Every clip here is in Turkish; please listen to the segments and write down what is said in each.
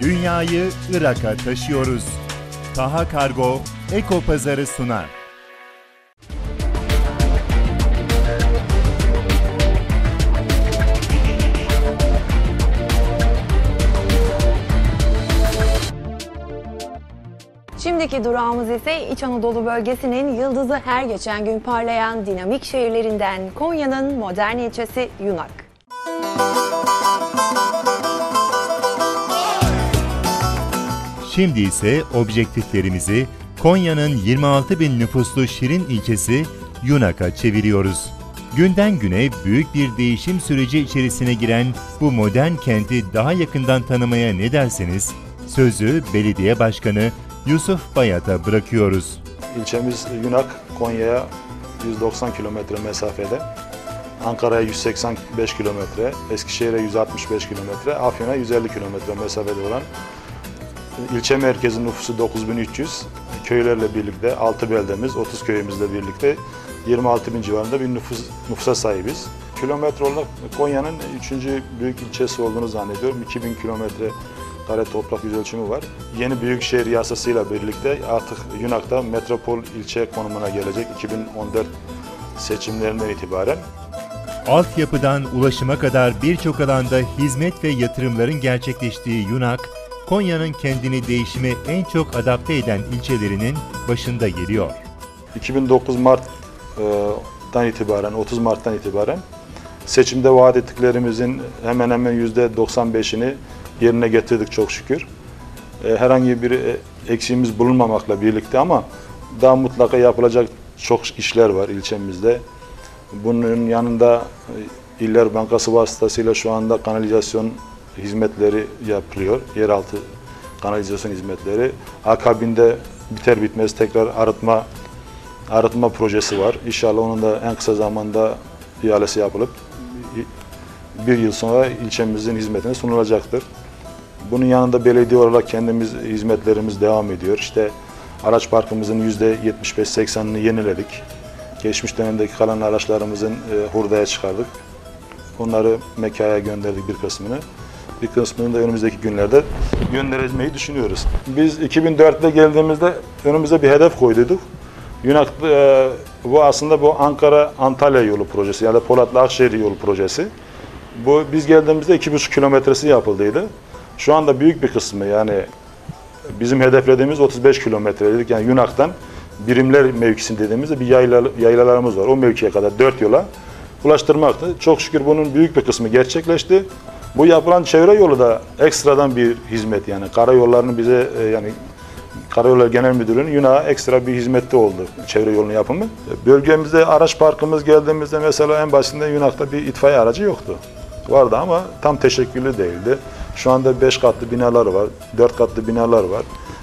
Dünyayı Irak'a taşıyoruz. Taha Kargo Eko Pazarı sunar. Şimdiki durağımız ise İç Anadolu bölgesinin yıldızı her geçen gün parlayan dinamik şehirlerinden Konya'nın modern ilçesi Yunak. Şimdi ise objektiflerimizi Konya'nın 26 bin nüfuslu Şirin ilçesi Yunak'a çeviriyoruz. Günden güne büyük bir değişim süreci içerisine giren bu modern kenti daha yakından tanımaya ne derseniz, sözü belediye başkanı Yusuf Bayat'a bırakıyoruz. İlçemiz Yunak, Konya'ya 190 kilometre mesafede. Ankara'ya 185 kilometre, Eskişehir'e 165 kilometre, Afyon'a 150 kilometre mesafede olan ilçe merkezi nüfusu 9300, köylerle birlikte 6 beldemiz, 30 köyümüzle birlikte 26 bin civarında bir nüfus, nüfusa sahibiz. Kilometre olarak Konya'nın 3. büyük ilçesi olduğunu zannediyorum. 2000 kilometre kare toprak yüz ölçümü var. Yeni büyükşehir yasasıyla birlikte artık Yunak'ta metropol ilçe konumuna gelecek 2014 seçimlerinden itibaren. Altyapıdan ulaşıma kadar birçok alanda hizmet ve yatırımların gerçekleştiği Yunak, Konya'nın kendini değişime en çok adapte eden ilçelerinin başında geliyor. 2009 Mart'tan itibaren, 30 Mart'tan itibaren seçimde vaat ettiklerimizin hemen hemen %95'ini yerine getirdik çok şükür. E, Herhangi bir e, eksiğimiz bulunmamakla birlikte ama daha mutlaka yapılacak çok işler var ilçemizde. Bunun yanında e, İller Bankası vasıtasıyla şu anda kanalizasyon hizmetleri yapılıyor. Yeraltı kanalizasyon hizmetleri. Akabinde biter bitmez tekrar arıtma arıtma projesi var. İnşallah onun da en kısa zamanda ihalesi yapılıp bir yıl sonra ilçemizin hizmetine sunulacaktır. Bunun yanında belediye olarak kendimiz hizmetlerimiz devam ediyor. İşte araç parkımızın %75-80'ini yeniledik. Geçmiş dönemdeki kalan araçlarımızın e, hurdaya çıkardık. Onları Mekaya gönderdik bir kısmını. Bir kısmını da önümüzdeki günlerde göndermeyi düşünüyoruz. Biz 2004'te geldiğimizde önümüze bir hedef koyduyduk. Yunak, e, bu aslında bu Ankara-Antalya yolu projesi yani Polatlı-Akşehir yolu projesi. Bu biz geldiğimizde 2,5 kilometresi yapıldıydı. Şu anda büyük bir kısmı yani bizim hedeflediğimiz 35 kilometrelik yani Yunak'tan birimler mevkisinde dediğimizde bir yayla, yaylalarımız var. O mevkiye kadar 4 yola ulaştırmaktı. Çok şükür bunun büyük bir kısmı gerçekleşti. Bu yapılan çevre yolu da ekstradan bir hizmet yani karayollarını bize e, yani Karayolları Genel Müdürlüğü'nün Yunak'a ekstra bir hizmette oldu çevre yolunun yapımı. Bölgemizde araç parkımız geldiğimizde mesela en basitinden Yunak'ta bir itfaiye aracı yoktu. Vardı ama tam teşekküllü değildi. Şu anda 5 katlı binalar var, 4 katlı binalar var.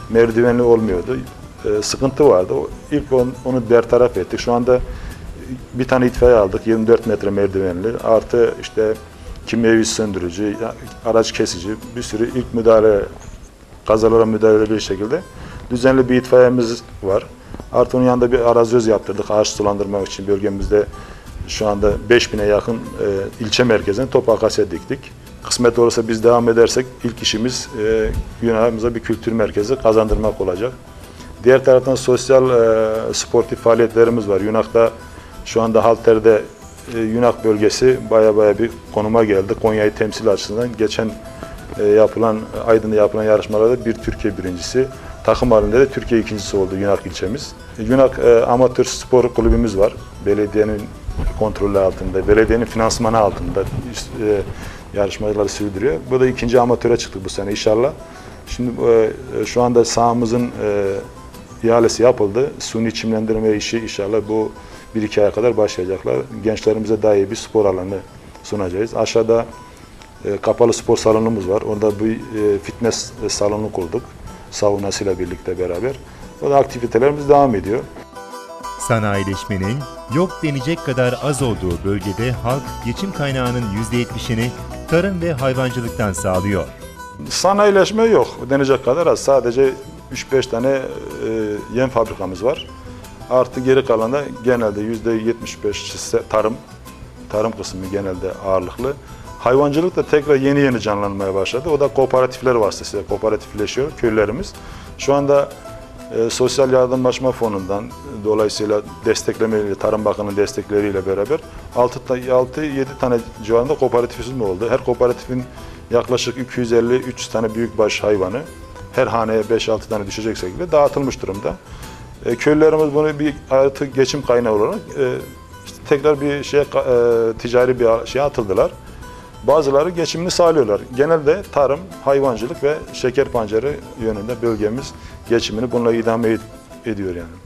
Merdivenli olmuyordu. Ee, sıkıntı vardı. İlk on, onu bertaraf ettik. Şu anda bir tane itfaiye aldık. 24 metre merdivenli. Artı işte kimyevi söndürücü, araç kesici, bir sürü ilk müdahale, kazalara müdahale bir şekilde düzenli bir itfaiyemiz var. Artı onun yanında bir arazöz yaptırdık ağaç sulandırmak için bölgemizde şu anda 5000'e yakın e, ilçe merkezine top akasya diktik. Kısmet olursa biz devam edersek ilk işimiz e, Yunan'ımıza bir kültür merkezi kazandırmak olacak. Diğer taraftan sosyal e, sportif faaliyetlerimiz var. Yunak'ta şu anda Halter'de e, Yunak bölgesi baya baya bir konuma geldi. Konya'yı temsil açısından geçen e, yapılan Aydın'da yapılan yarışmalarda bir Türkiye birincisi. Takım halinde de Türkiye ikincisi oldu Yunak ilçemiz. Yunak e, amatör spor kulübümüz var. Belediyenin kontrolü altında, belediyenin finansmanı altında yarışmaları sürdürüyor. Bu da ikinci amatöre çıktık bu sene inşallah. Şimdi şu anda sahamızın ihalesi yapıldı. Suni çimlendirme işi inşallah bu bir iki aya kadar başlayacaklar. Gençlerimize daha iyi bir spor alanı sunacağız. Aşağıda e, kapalı spor salonumuz var. Orada bir e, fitness salonu kurduk. Saunasıyla birlikte beraber. O da aktivitelerimiz devam ediyor. Sanayileşmenin yok denecek kadar az olduğu bölgede halk geçim kaynağının %70'ini tarım ve hayvancılıktan sağlıyor. Sanayileşme yok denecek kadar az. Sadece 3-5 tane e, yem fabrikamız var. Artı geri kalan da genelde %75 tarım. Tarım kısmı genelde ağırlıklı. Hayvancılık da tekrar yeni yeni canlanmaya başladı. O da kooperatifler vasıtasıyla kooperatifleşiyor köylerimiz. Şu anda e, Sosyal Yardımlaşma Fonu'ndan dolayısıyla desteklemeyle, Tarım Bakanı'nın destekleriyle beraber 6-7 tane civarında kooperatifimiz oldu. Her kooperatifin yaklaşık 250-300 tane büyükbaş hayvanı her haneye 5-6 tane düşecek şekilde dağıtılmış durumda. E, köylülerimiz bunu bir artık geçim kaynağı olarak e, işte tekrar bir şeye e, ticari bir şeye atıldılar. Bazıları geçimini sağlıyorlar. Genelde tarım, hayvancılık ve şeker pancarı yönünde bölgemiz geçimini bununla idame ed- ediyor yani.